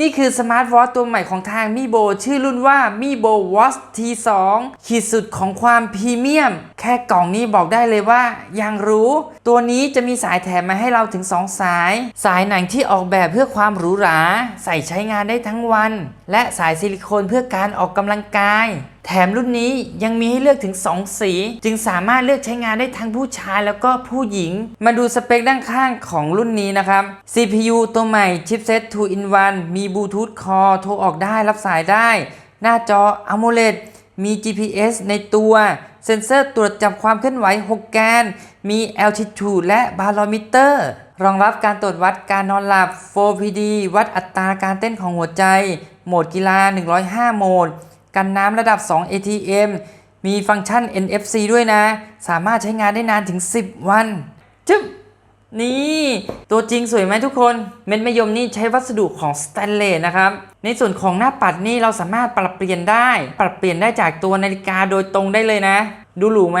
นี่คือสมาร์ทวอทตัวใหม่ของทางมีโบชื่อรุ่นว่ามีโบวอชทีสองขีดสุดของความพรีเมียม แค่กล่องนี้บอกได้เลยว่ายังรู้ ตัวนี้จะมีสายแถมมาให้เราถึง 2 สาย สายหนังที่ออกแบบเพื่อความหรูหรา ใส่ใช้งานได้ทั้งวัน และสายซิลิโคนเพื่อการออกกำลังกาย แถมรุ่นนี้ยังมีให้เลือกถึง 2 สี จึงสามารถเลือกใช้งานได้ทั้งผู้ชายแล้วก็ผู้หญิง มาดูสเปคด้านข้างของรุ่นนี้นะครับ CPU ตัวใหม่ chipset 2 in 1มีบลูทูธคอโทรออกได้รับสายได้ หน้าจอ AMOLED มี GPS ในตัว เซ็นเซอร์ตรวจจับความเคลื่อนไหว 6 แกน มี altitude และ barometer รองรับการตรวจวัดการนอนหลับ 4PD วัดอัตราการเต้นของหัวใจ โหมดกีฬา 105 โหมด กันน้ำระดับ 2 ATM มีฟังก์ชัน NFC ด้วยนะ สามารถใช้งานได้นานถึง 10 วัน จึ๊บ นี่ ตัวจริงสวยไหมทุกคน เม็ดมะยมนี่ใช้วัสดุของสแตนเลสนะครับ ในส่วนของหน้าปัดนี่เราสามารถปรับเปลี่ยนได้ ปรับเปลี่ยนได้จากตัวนาฬิกาโดยตรงได้เลยนะ ดูหรูไหม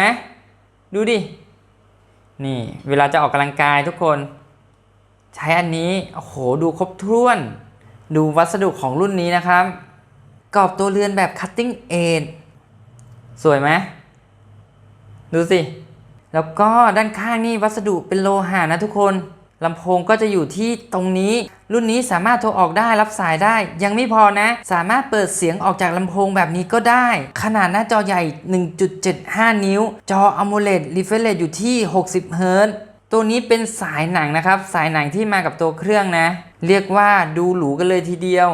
ดูดิ นี่ เวลาจะออกกำลังกายทุกคน ใช้อันนี้ โอ้โห ดูครบถ้วน ดูวัสดุของรุ่นนี้นะครับ กรอบตัวเรือนแบบ cutting edge สวยไหมดูสิ แล้วก็ด้านข้างนี่วัสดุเป็นโลหะนะทุกคนลำโพงก็จะอยู่ที่ตรงนี้ รุ่นนี้สามารถโทรออกได้รับสายได้ ยังไม่พอนะ สามารถเปิดเสียงออกจากลำโพงแบบนี้ก็ได้ ขนาดหน้าจอใหญ่ 1.75 นิ้ว จอ AMOLED refresh อยู่ที่ 60เฮิรตซ์ตัวนี้เป็นสายหนังนะครับ สายหนังที่มากับตัวเครื่องนะ เรียกว่าดูหรูกันเลยทีเดียว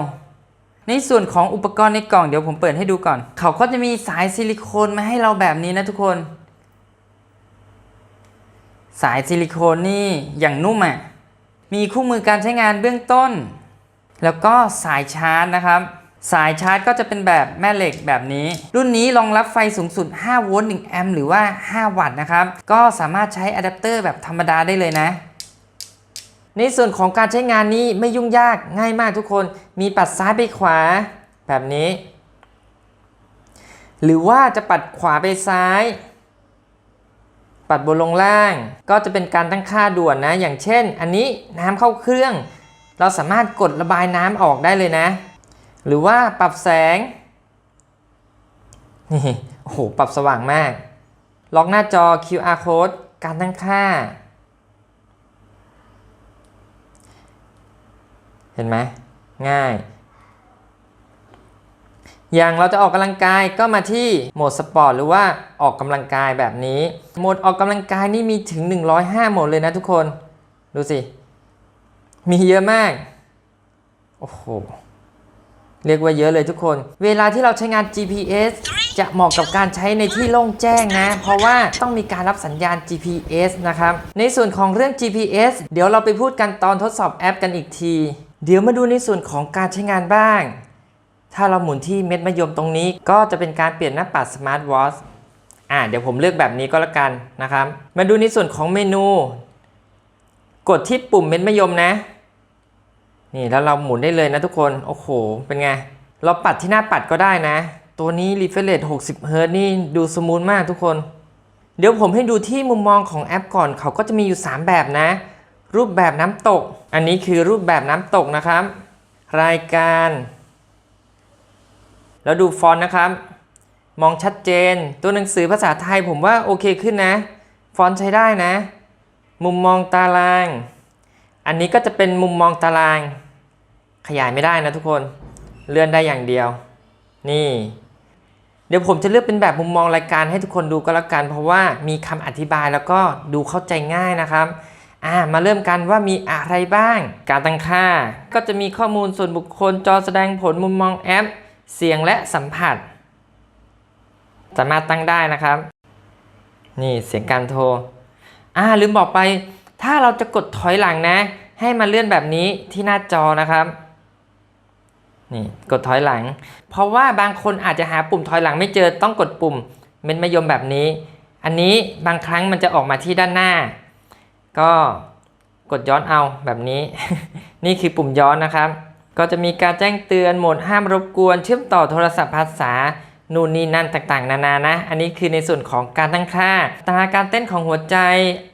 ในส่วนของอุปกรณ์ในกล่องเดี๋ยวผมเปิดให้ดูก่อน เขาก็จะมีสายซิลิโคนมาให้เราแบบนี้นะทุกคน สายซิลิโคนนี่อย่างนุ่มอะ มีคู่มือการใช้งานเบื้องต้น แล้วก็สายชาร์จนะครับ สายชาร์จก็จะเป็นแบบแม่เหล็กแบบนี้ รุ่นนี้รองรับไฟสูงสุด 5 โวลต์ 1 แอมป์หรือว่า 5 วัตต์นะครับ ก็สามารถใช้อะแดปเตอร์แบบธรรมดาได้เลยนะ ในส่วนของการใช้งานนี้ไม่ยุ่งยากง่ายมากทุกคน มีปัดซ้ายไปขวาแบบนี้ หรือว่าจะปัดขวาไปซ้าย ปัดบนลงล่าง ก็จะเป็นการตั้งค่าด่วนนะ อย่างเช่น อันนี้น้ำเข้าเครื่อง เราสามารถกดระบายน้ำออกได้เลยนะ หรือว่าปรับแสงนี่โอ้โห ปรับสว่างมาก ล็อกหน้าจอ QR code การตั้งค่า เห็นไหมง่าย อย่างเราจะออกกำลังกายก็มาที่โหมดสปอร์ตหรือว่าออกกำลังกายแบบนี้ โหมดออกกำลังกายนี่มีถึง 105 โหมดเลยนะทุกคน ดูสิ มีเยอะมาก โอ้โห เรียกว่าเยอะเลยทุกคน เวลาที่เราใช้งาน GPS จะเหมาะกับการใช้ในที่โล่งแจ้งนะ เพราะว่าต้องมีการรับสัญญาณ GPS นะครับ ในส่วนของเรื่อง GPS เดี๋ยวเราไปพูดกันตอนทดสอบแอปกันอีกที เดี๋ยวมาดูในส่วนของการใช้งานบ้าง ถ้าเราหมุนที่เม็ดมะยมตรงนี้ ก็จะเป็นการเปลี่ยนหน้าปัด Smart Watch อ่าเดี๋ยวผมเลือกแบบนี้ก็แล้วกันนะครับ มาดูในส่วนของเมนู กดที่ปุ่มเม็ดมะยมนะ นี่แล้วเราหมุนได้เลยนะทุกคน โอ้โห เป็นไง เราปัดที่หน้าปัดก็ได้นะ ตัวนี้ refresh rate 60 Hz นี่ดูสมูทมากทุกคน เดี๋ยวผมให้ดูที่มุมมองของแอปก่อน เขาก็จะมีอยู่ 3 แบบนะ รูปแบบน้ำตก อันนี้คือรูปแบบน้ำตกนะครับ รายการ แล้วดูฟอนต์นะครับ มองชัดเจน ตัวหนังสือภาษาไทยผมว่าโอเคขึ้นนะ ฟอนต์ใช้ได้นะ มุมมองตาราง อันนี้ก็จะเป็นมุมมองตาราง ขยายไม่ได้นะทุกคน เลื่อนได้อย่างเดียว นี่เดี๋ยวผมจะเลือกเป็นแบบมุมมองรายการให้ทุกคนดูก็แล้วกัน เพราะว่ามีคำอธิบายแล้วก็ดูเข้าใจง่ายนะครับ อ่ามาเริ่มกันว่ามีอะไรบ้าง การตั้งค่า ก็จะมีข้อมูลส่วนบุคคลจอแสดงผลมุมมองแอป เสียงและสัมผัส สามารถตั้งได้นะครับ นี่เสียงการโทร อ่าลืมบอกไป ถ้าเราจะกดถอยหลังนะ ให้มาเลื่อนแบบนี้ที่หน้าจอนะครับนี่กดถอยหลัง เพราะว่าบางคนอาจจะหาปุ่มถอยหลังไม่เจอต้องกดปุ่มเม็ดมะยมแบบนี้ อันนี้บางครั้งมันจะออกมาที่ด้านหน้า ก็กดย้อนเอาแบบนี้ นี่คือปุ่มย้อนนะครับ ก็จะมีการแจ้งเตือนโหมดห้ามรบกวน เชื่อมต่อโทรศัพท์ภาษานู่นนี่นั่นต่างๆ นานานะ อันนี้คือในส่วนของการตั้งค่าตาการเต้นของหัวใจ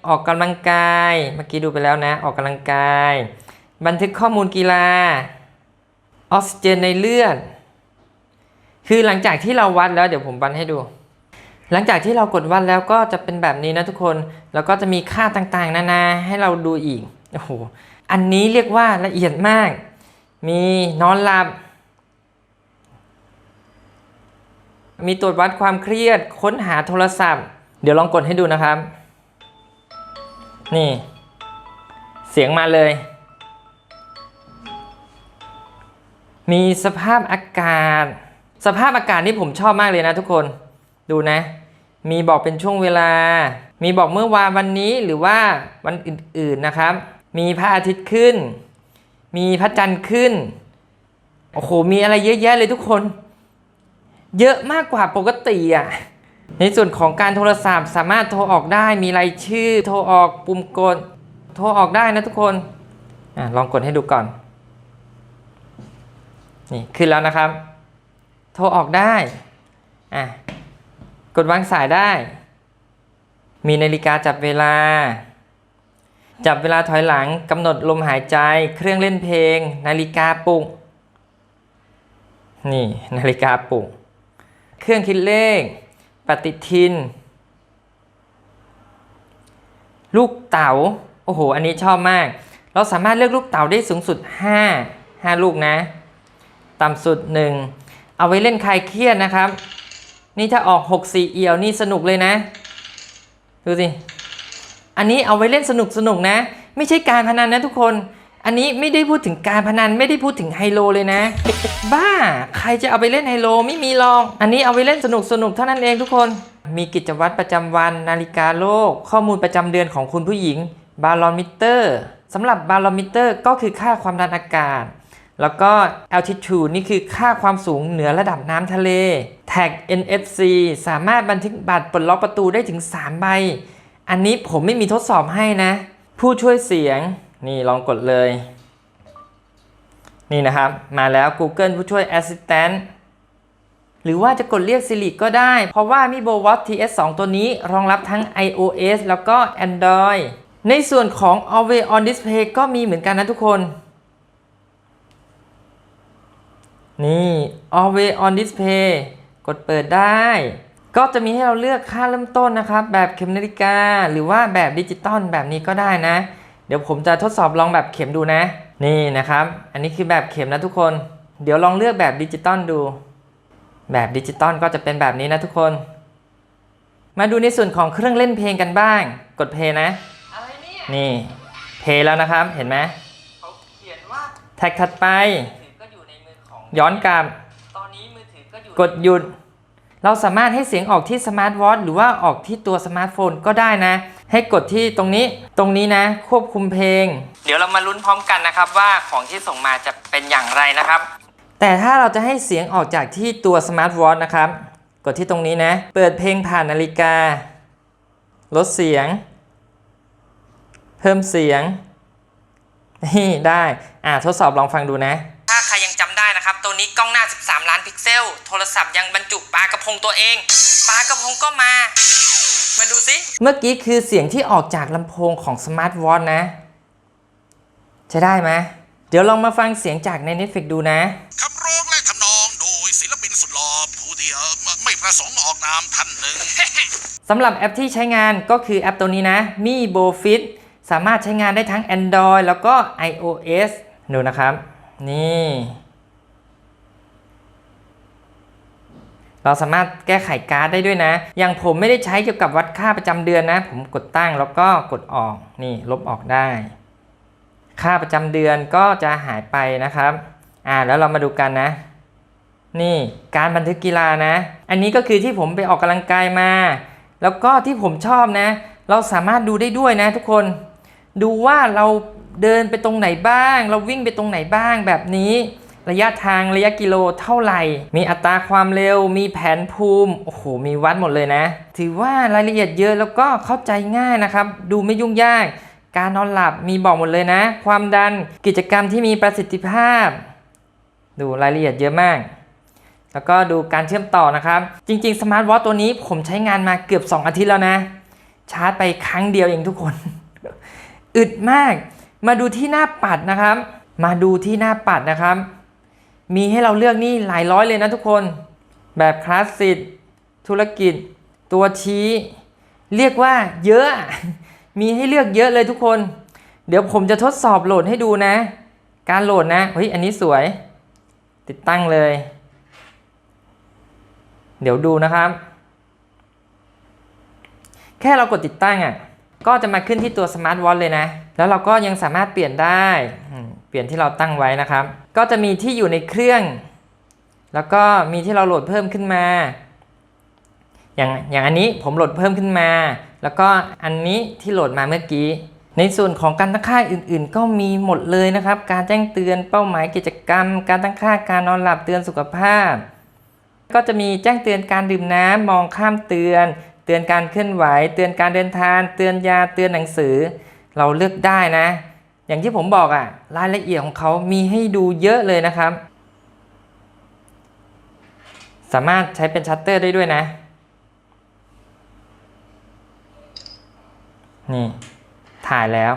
ออกกำลังกาย เมื่อกี้ดูไปแล้วนะ ออกกำลังกาย บันทึกข้อมูลกีฬาออกซิเจนในเลือด คือหลังจากที่เราวัดแล้วเดี๋ยวผมวัดให้ดู หลังจากที่เรากดวัดแล้วก็จะเป็นแบบนี้นะทุกคน แล้วก็จะมีค่าต่างๆ นานาให้เราดูอีก โอ้โห อันนี้เรียกว่าละเอียดมาก มีนอนหลับ มีตรวจวัดความเครียด ค้นหาโทรศัพท์ เดี๋ยวลองกดให้ดูนะครับ นี่ เสียงมาเลย มีสภาพอากาศ สภาพอากาศนี่ผมชอบมากเลยนะทุกคน ดูนะ มีบอกเป็นช่วงเวลา มีบอกเมื่อวานวันนี้หรือว่าวันอื่นๆนะครับ มีพระอาทิตย์ขึ้น มีพระจันทร์ขึ้น โอ้โห มีอะไรเยอะแยะเลยทุกคน เยอะมากกว่าปกติอะ ในส่วนของการโทรศัพท์สามารถโทรออกได้ มีรายชื่อ โทรออกปุ่มกด โทรออกได้นะทุกคนอลองกดให้ดูก่อน นี่ขึ้นแล้วนะครับ โทรออกได้ อะ ดวางสายได้ มีนาฬิกาจับเวลา จับเวลาถอยหลังกำหนดลมหายใจ เครื่องเล่นเพลง นาฬิกาปลุก นี่นาฬิกาปลุก เครื่องคิดเลข ปฏิทิน ลูกเต๋า โอ้โห อันนี้ชอบมาก เราสามารถเลือกลูกเต๋าได้สูงสุด 5 5 ลูกนะ ต่ำสุด 1 เอาไว้เล่นคลายเครียดนะครับ นี่ถ้าออก 6 4 เอียวนี่สนุกเลยนะ ดูสิ อันนี้เอาไว้เล่นสนุกสนุกนะ ไม่ใช่การพนันนะทุกคน อันนี้ไม่ได้พูดถึงการพนันไม่ได้พูดถึงไฮโลเลยนะ บ้า ใครจะเอาไปเล่นไฮโลไม่มีหรอก อันนี้เอาไปเล่นสนุกสนุกเท่านั้นเองทุกคน มีกิจวัตรประจำวันนาฬิกาโลก ข้อมูลประจำเดือนของคุณผู้หญิง บาลอนมิเตอร์สำหรับบาลอนมิเตอร์ก็คือค่าความดันอากาศ แล้วก็ altitude นี่คือค่าความสูงเหนือระดับน้ำทะเล tag NFC สามารถบันทึกบัตรปลดล็อกประตูได้ถึง 3 ใบ อันนี้ผมไม่มีทดสอบให้นะ ผู้ช่วยเสียง นี่ลองกดเลย นี่นะครับ มาแล้ว Google ผู้ช่วย Assistant หรือว่าจะกดเรียก Siri ก็ได้ เพราะว่า Mi Bo Watch TS2 ตัวนี้รองรับทั้ง iOS แล้วก็ Android ในส่วนของ Always On Display ก็มีเหมือนกันนะทุกคน นี่ Always On Display กดเปิดได้ ก็จะมีให้เราเลือกค่าเริ่มต้นนะครับ แบบเข็มนาฬิกา หรือว่าแบบดิจิตอลแบบนี้ก็ได้นะ เดี๋ยวผมจะทดสอบลองแบบเข็มดูนะ นี่นะครับ อันนี้คือแบบเข็มนะทุกคน เดี๋ยวลองเลือกแบบดิจิตอลดู แบบดิจิตอลก็จะเป็นแบบนี้นะทุกคน มาดูในส่วนของเครื่องเล่นเพลงกันบ้าง กดเพลย์นะอะไรเนี่ยนี่เพลย์แล้วนะครับ เห็นไหมเขาเขียนว่าแท็กถัดไปถือก็อยู่ในมือของย้อนกลับตอนนี้มือถือ กดหยุด เราสามารถให้เสียงออกที่สมาร์ทวอทหรือว่าออกที่ตัวสมาร์ทโฟนก็ได้นะ ให้กดที่ตรงนี้ตรงนี้นะ ควบคุมเพลง เดี๋ยวเรามาลุ้นพร้อมกันนะครับว่าของที่ส่งมาจะเป็นอย่างไรนะครับ แต่ถ้าเราจะให้เสียงออกจากที่ตัวสมาร์ทวอทนะครับ กดที่ตรงนี้นะ เปิดเพลงผ่านนาฬิกา ลดเสียง เพิ่มเสียงนี่ได้ อ่าทดสอบลองฟังดูนะ ถ้าใครยังจำ นะครับ ตัวนี้กล้องหน้า 13 ล้านพิกเซล โทรศัพท์ยังบรรจุปลากระพงตัวเอง ปลากระพงก็มา มาดูสิเมื่อกี้คือเสียงที่ออกจากลำโพงของสมาร์ทวอทนะจะได้ไหม เดี๋ยวลองมาฟังเสียงจากใน Netflix ดูนะ ขับร้องและทำนองโดยศิลปินสุดหล่อผู้ที่เอ่อไม่ประสงค์ออกนามท่านหนึ่ง สำหรับแอปที่ใช้งานก็คือแอปตัวนี้นะ Mi Bo Fit สามารถใช้งานได้ทั้ง Android แล้วก็ iOS ดูนะครับ นี่ เราสามารถแก้ไขการ์ดได้ด้วยนะ อย่างผมไม่ได้ใช้เกี่ยวกับวัดค่าประจำเดือนนะ ผมกดตั้งแล้วก็กดออก นี่ลบออกได้ ค่าประจำเดือนก็จะหายไปนะครับ อ่า แล้วเรามาดูกันนะ นี่การบันทึกกีฬานะ อันนี้ก็คือที่ผมไปออกกำลังกายมา แล้วก็ที่ผมชอบนะ เราสามารถดูได้ด้วยนะ ทุกคน ดูว่าเราเดินไปตรงไหนบ้าง เราวิ่งไปตรงไหนบ้างแบบนี้ ระยะทางระยะกิโลเท่าไหร่ มีอัตราความเร็ว มีแผนภูมิ โอ้โห มีวัดหมดเลยนะ ถือว่ารายละเอียดเยอะแล้วก็เข้าใจง่ายนะครับ ดูไม่ยุ่งยาก การนอนหลับมีบอกหมดเลยนะ ความดัน กิจกรรมที่มีประสิทธิภาพ ดูรายละเอียดเยอะมาก แล้วก็ดูการเชื่อมต่อนะครับ จริงๆ สมาร์ทวอทตัวนี้ผมใช้งานมาเกือบ 2 อาทิตย์แล้วนะ ชาร์จไปครั้งเดียวเองทุกคน อึดมาก มาดูที่หน้าปัดนะครับ มาดูที่หน้าปัดนะครับ มีให้เราเลือกนี่หลายร้อยเลยนะทุกคน แบบคลาสสิกธุรกิจ ตัวชี้ เรียกว่าเยอะ มีให้เลือกเยอะเลยทุกคน เดี๋ยวผมจะทดสอบโหลดให้ดูนะ การโหลดนะเฮ้ยอันนี้สวย ติดตั้งเลย เดี๋ยวดูนะครับ แค่เรากดติดตั้งอะก็จะมาขึ้นที่ตัว Smart Watch เลยนะ แล้วเราก็ยังสามารถเปลี่ยนได้ เปลี่ยนที่เราตั้งไว้นะครับ ก็จะมีที่อยู่ในเครื่อง แล้วก็มีที่เราโหลดเพิ่มขึ้นมา อย่างอย่างอันนี้ผมโหลดเพิ่มขึ้นมา แล้วก็อันนี้ที่โหลดมาเมื่อกี้ ในส่วนของการตั้งค่าอื่นๆ ก็มีหมดเลยนะครับ การแจ้งเตือนเป้าหมายกิจกรรม การตั้งค่าการนอนหลับเตือนสุขภาพ ก็จะมีแจ้งเตือนการดื่มน้ำมองข้ามเตือน เตือนการเคลื่อนไหว เตือนการเดินทาง เตือนยาเตือนหนังสือ เราเลือกได้นะ อย่างที่ผมบอกอะ่ะรายละเอียดของเขามีให้ดูเยอะเลยนะครับ สามารถใช้เป็นชัตเตอร์ได้ด้วยนะ นี่ ถ่ายแล้ว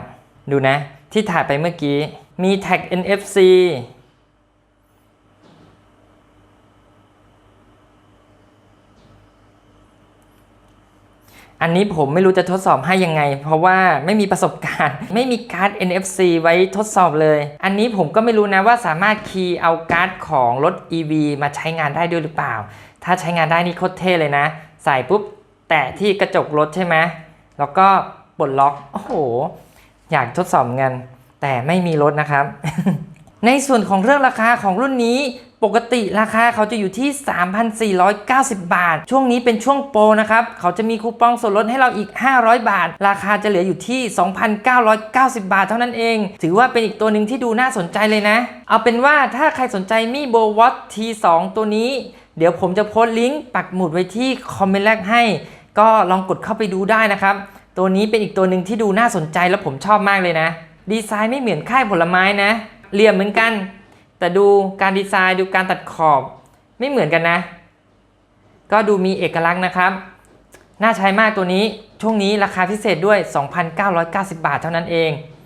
ดูนะ ที่ถ่ายไปเมื่อกี้ มีแท็ก NFC อันนี้ผมไม่รู้จะทดสอบให้ยังไง เพราะว่าไม่มีประสบการณ์ ไม่มีการ์ด NFC ไว้ทดสอบเลย อันนี้ผมก็ไม่รู้นะว่าสามารถคีย์เอาการ์ดของรถ EV มาใช้งานได้ด้วยหรือเปล่า ถ้าใช้งานได้นี่โคตรเท่เลยนะ ใส่ปุ๊บ แตะที่กระจกรถใช่ไหมแล้วก็ปลดล็อก โอ้โห อยากทดสอบเงินแต่ไม่มีรถนะครับ ในส่วนของเรื่องราคาของรุ่นนี้ ปกติราคาเขาจะอยู่ที่ 3,490 บาท ช่วงนี้เป็นช่วงโปรนะครับ เขาจะมีคูปองส่วนลดให้เราอีก 500 บาท ราคาจะเหลืออยู่ที่ 2,990 บาทเท่านั้นเอง ถือว่าเป็นอีกตัวหนึ่งที่ดูน่าสนใจเลยนะ เอาเป็นว่าถ้าใครสนใจมีโบวัต T2 ตัวนี้ เดี๋ยวผมจะโพสต์ลิงก์ปักหมุดไว้ที่คอมเมนต์แรกให้ ก็ลองกดเข้าไปดูได้นะครับ ตัวนี้เป็นอีกตัวหนึ่งที่ดูน่าสนใจและผมชอบมากเลยนะ ดีไซน์ไม่เหมือนค่ายผลไม้นะ เหลี่ยมเหมือนกัน แต่ดูการดีไซน์ดูการตัดขอบไม่เหมือนกันนะ ก็ดูมีเอกลักษณ์นะครับ น่าใช้มากตัวนี้ช่วงนี้ราคาพิเศษด้วย 2,990 บาทเท่านั้นเอง